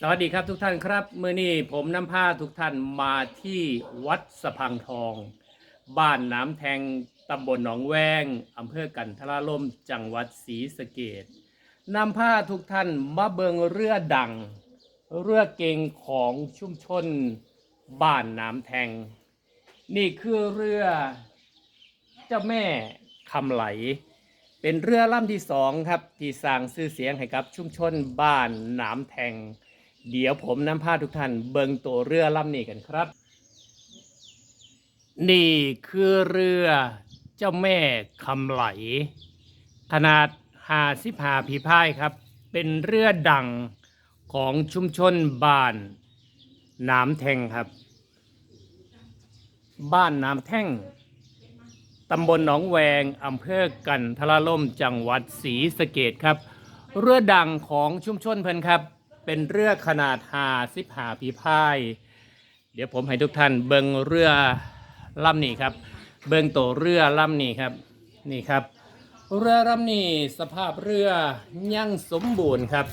สวัสดีครับทุกท่านครับเมื่อนี้ผมนำผ้าทุกท่านมาที่วัดสะพังทอง บ้านน้ำแทงตำบลหนองแวงอำเภอกันทราลมจังหวัดศรีสะเกดนำผ้าทุกท่านมาเบิงเรือดัง เรือเก่งของชุมชนบ้านน้ำแทง นี่คือเรือเจ้าแม่คำไหล เป็นเรือลำที่สองครับที่สร้างชื่อเสียงให้กับชุมชนบ้านนามแทง เดี๋ยวผมนำพาทุกท่านเบิงตัวเรือลำนี้กันครับ นี่คือเรือเจ้าแม่คำไหล ขนาด55พีพายครับ เป็นเรือดังของชุมชนบ้านนามแท่งครับ บ้านน้ำแท่งตำบลหนองแวงอำเภอกันทราล่มจังหวัดศรีสะเกดครับ เรือดังของชุมชนเพิ่นครับ เป็นเรือขนาดหาสิบหาปีพาย เดี๋ยวผมให้ทุกท่านเบิงเรือลำนี้ครับ เบิงตัวเรือลำนี้ครับ นี่ครับ เรือลำนี้สภาพเรือยังสมบูรณ์ครับ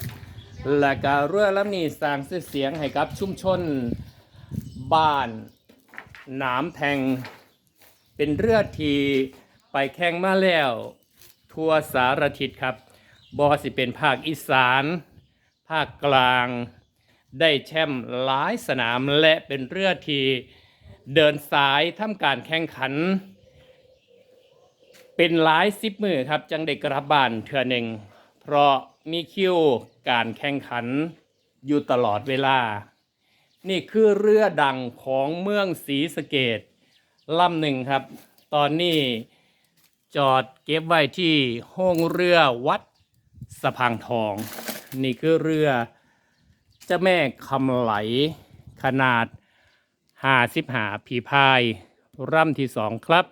และก็เรือลำนี้สร้างเสียงให้กับชุมชนบ้านหนามแทง เป็นเรือที่ไปแข่งมาแล้ว ทั่วสารทิศครับบอสิเป็นภาคอีสานาคกลางได้แชมป์หลายสนามและเป็นเรือที่เดินสายทำการแข่งขัน เป็นหลายสิบมือครับ จังได้กระบบานเทือหนึ่ง เพราะมีคิวการแข่งขันอยู่ตลอดเวลา นี่คือเรือดังของเมืองศรีสะเกดลำหนึ่งครับ ตอนนี้จอดเก็บไว้ที่ห้องเรือวัดสะพังทอง นี่คือเรือเจ้าแม่คำไหลขนาดห้าสิบหาผีพายร่ำที่สองครับ